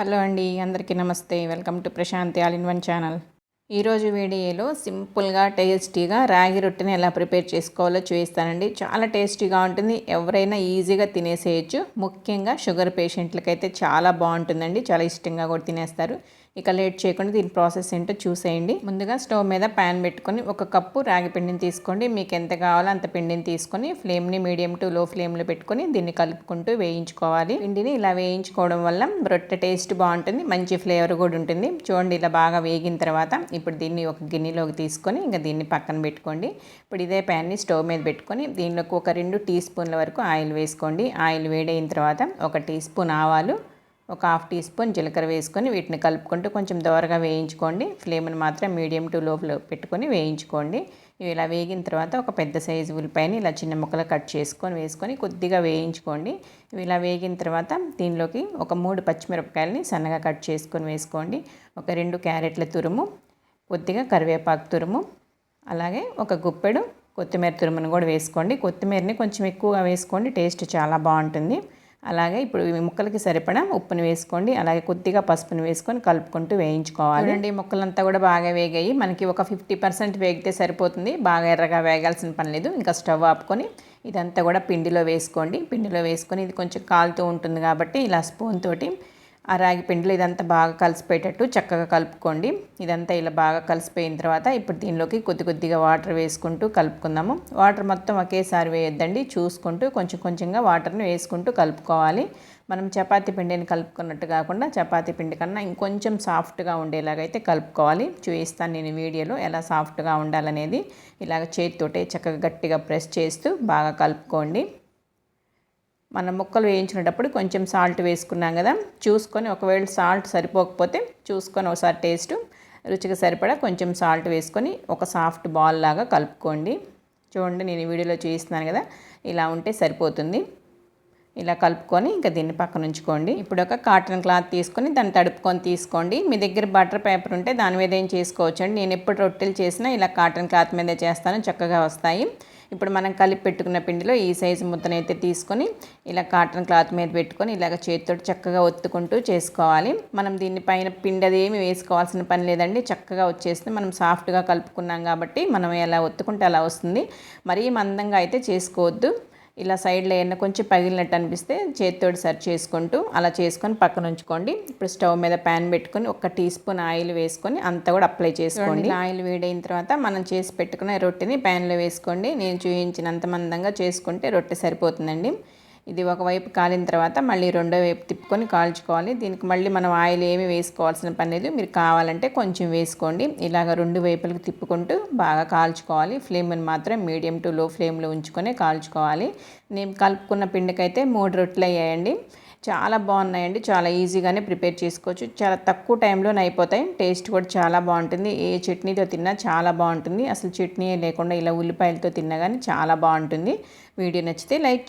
Hello అండి అందరికీ నమస్తే. Welcome to Prashanti all in one channel. ఈరోజు వీడియోలో సింపుల్గా టేస్టీగా రాగి రొట్టెని ఎలా ప్రిపేర్ చేసుకోవాలో చూపిస్తానండి. చాలా టేస్టీగా ఉంటుంది. ఎవరైనా ఈజీగా తినేసేయచ్చు. ముఖ్యంగా షుగర్ పేషెంట్లకైతే చాలా బాగుంటుందండి. చాలా ఇష్టంగా కూడా తినేస్తారు. ఇక లేట్ చేయకుండా దీని ప్రాసెస్ ఏంటో చూసేయండి. ముందుగా స్టవ్ మీద ప్యాన్ పెట్టుకొని ఒక కప్పు రాగి పిండిని తీసుకోండి. మీకు ఎంత కావాలో అంత పిండిని తీసుకొని ఫ్లేమ్ని మీడియం టు లో ఫ్లేమ్లో పెట్టుకొని దీన్ని కలుపుకుంటూ వేయించుకోవాలి. పిండిని ఇలా వేయించుకోవడం వల్ల రొట్టె టేస్ట్ బాగుంటుంది మంచి ఫ్లేవర్ కూడా ఉంటుంది. చూడండి ఇలా బాగా వేగిన తర్వాత ఇప్పుడు దీన్ని ఒక గిన్నెలోకి తీసుకొని ఇంకా దీన్ని పక్కన పెట్టుకోండి. ఇప్పుడు ఇదే ప్యాన్ని స్టవ్ మీద పెట్టుకొని దీనిలోకి ఒక రెండు టీ స్పూన్ల వరకు ఆయిల్ వేసుకోండి. ఆయిల్ వేడైన తర్వాత ఒక టీ స్పూన్ ఆవాలు ఒక హాఫ్ టీ స్పూన్ జీలకర్ర వేసుకొని వీటిని కలుపుకుంటూ కొంచెం దోరగా వేయించుకోండి. ఫ్లేమ్ని మాత్రం మీడియం టు లోపల పెట్టుకొని వేయించుకోండి. ఇవి ఇలా వేగిన తర్వాత ఒక పెద్ద సైజు ఉల్లిపాయని ఇలా చిన్న ముక్కలు కట్ చేసుకొని వేసుకొని కొద్దిగా వేయించుకోండి. ఇవి ఇలా వేగిన తర్వాత దీనిలోకి ఒక మూడు పచ్చిమిరపకాయలని సన్నగా కట్ చేసుకొని వేసుకోండి. ఒక రెండు క్యారెట్ల తురుము కొద్దిగా కరివేపాకు తురుము అలాగే ఒక గుప్పెడు కొత్తిమీర తురుమును కూడా వేసుకోండి. కొత్తిమీరని కొంచెం ఎక్కువగా వేసుకోండి టేస్ట్ చాలా బాగుంటుంది. అలాగే ఇప్పుడు ఈ ముక్కలకి సరిపడా ఉప్పుని వేసుకోండి. అలాగే కొద్దిగా పసుపుని వేసుకొని కలుపుకుంటూ వేయించుకోవాలి. చూడండి ముక్కలంతా కూడా బాగా వేగాయి. మనకి ఒక ఫిఫ్టీ పర్సెంట్ వేగితే సరిపోతుంది. బాగా ఎర్రగా వేగాల్సిన పని లేదు. ఇంకా స్టవ్ ఆపుకొని ఇదంతా కూడా పిండిలో వేసుకోండి. పిండిలో వేసుకొని ఇది కొంచెం కాలుతూ ఉంటుంది కాబట్టి ఇలా స్పూన్ తోటి ఆ రాగి పిండిలో ఇదంతా బాగా కలిసిపోయేటట్టు చక్కగా కలుపుకోండి. ఇదంతా ఇలా బాగా కలిసిపోయిన తర్వాత ఇప్పుడు దీనిలోకి కొద్ది కొద్దిగా వాటర్ వేసుకుంటూ కలుపుకుందాము. వాటర్ మొత్తం ఒకేసారి వేయొద్దండి. చూసుకుంటూ కొంచెం కొంచెంగా వాటర్ని వేసుకుంటూ కలుపుకోవాలి. మనం చపాతీ పిండిని కలుపుకున్నట్టు కాకుండా చపాతీ పిండి కన్నా ఇంకొంచెం సాఫ్ట్గా ఉండేలాగైతే కలుపుకోవాలి. చూపిస్తాను నేను వీడియోలో ఎలా సాఫ్ట్గా ఉండాలనేది. ఇలాగ చేతితోటే చక్కగా గట్టిగా ప్రెస్ చేస్తూ బాగా కలుపుకోండి. మనం ముక్కలు వేయించినప్పుడు కొంచెం సాల్ట్ వేసుకున్నాం కదా చూసుకొని ఒకవేళ సాల్ట్ సరిపోకపోతే చూసుకొని ఒకసారి టేస్ట్ రుచికి సరిపడా కొంచెం సాల్ట్ వేసుకొని ఒక సాఫ్ట్ బాల్ లాగా కలుపుకోండి. చూడండి నేను వీడియోలో చూపిస్తున్నాను కదా ఇలా ఉంటే సరిపోతుంది. ఇలా కలుపుకొని ఇంకా దీన్ని పక్కన ఉంచుకోండి. ఇప్పుడు ఒక కాటన్ క్లాత్ తీసుకొని దాన్ని తడుపుకొని తీసుకోండి. మీ దగ్గర బటర్ పేపర్ ఉంటే దాని మీద ఏం చేసుకోవచ్చు అండి నేను ఎప్పుడు రొట్టెలు చేసినా ఇలా కాటన్ క్లాత్ మీద చేస్తాను చక్కగా వస్తాయి. ఇప్పుడు మనం కలిపి పెట్టుకున్న పిండిలో ఈ సైజు ముద్దనైతే తీసుకొని ఇలా కాటన్ క్లాత్ మీద పెట్టుకొని ఇలాగ చేతితో చక్కగా ఒత్తుకుంటూ చేసుకోవాలి. మనం దీన్ని పైన పిండి ఏమి వేసుకోవాల్సిన పని లేదండి. చక్కగా వచ్చేస్తుంది మనం సాఫ్ట్గా కలుపుకున్నాం కాబట్టి మనం ఎలా ఒత్తుకుంటే అలా వస్తుంది. మరీ మందంగా అయితే చేసుకోవద్దు. ఇలా సైడ్లో ఏమన్నా కొంచెం పగిలినట్టు అనిపిస్తే చేతితోటి సర్చ్ చేసుకుంటూ అలా చేసుకొని పక్కన ఉంచుకోండి. ఇప్పుడు స్టవ్ మీద ప్యాన్ పెట్టుకొని ఒక టీ స్పూన్ ఆయిల్ వేసుకొని అంతా కూడా అప్లై చేసుకోండి. ఆయిల్ వేడైన తర్వాత మనం చేసి పెట్టుకున్న రొట్టెని ప్యాన్లో వేసుకోండి. నేను చూపించినంత మందంగా చేసుకుంటే రొట్టె సరిపోతుందండి. ఇది ఒకవైపు కాలిన తర్వాత మళ్ళీ రెండో వైపు తిప్పుకొని కాల్చుకోవాలి. దీనికి మళ్ళీ మనం ఆయిల్ ఏమి వేసుకోవాల్సిన పని లేదు. మీరు కావాలంటే కొంచెం వేసుకోండి. ఇలాగ రెండు వైపులకు తిప్పుకుంటూ బాగా కాల్చుకోవాలి. ఫ్లేమ్ని మాత్రం మీడియం టు లో ఫ్లేమ్లో ఉంచుకొని కాల్చుకోవాలి. నేను కలుపుకున్న పిండికైతే మూడు రొట్టెలు అయ్యాయండి. చాలా బాగున్నాయండి. చాలా ఈజీగానే ప్రిపేర్ చేసుకోవచ్చు. చాలా తక్కువ టైంలో అయిపోతాయి. టేస్ట్ కూడా చాలా బాగుంటుంది. ఏ చట్నీతో తిన్నా చాలా బాగుంటుంది. అసలు చట్నీ లేకుండా ఇలా ఉల్లిపాయలతో తిన్నా కానీ చాలా బాగుంటుంది. వీడియో నచ్చితే లైక్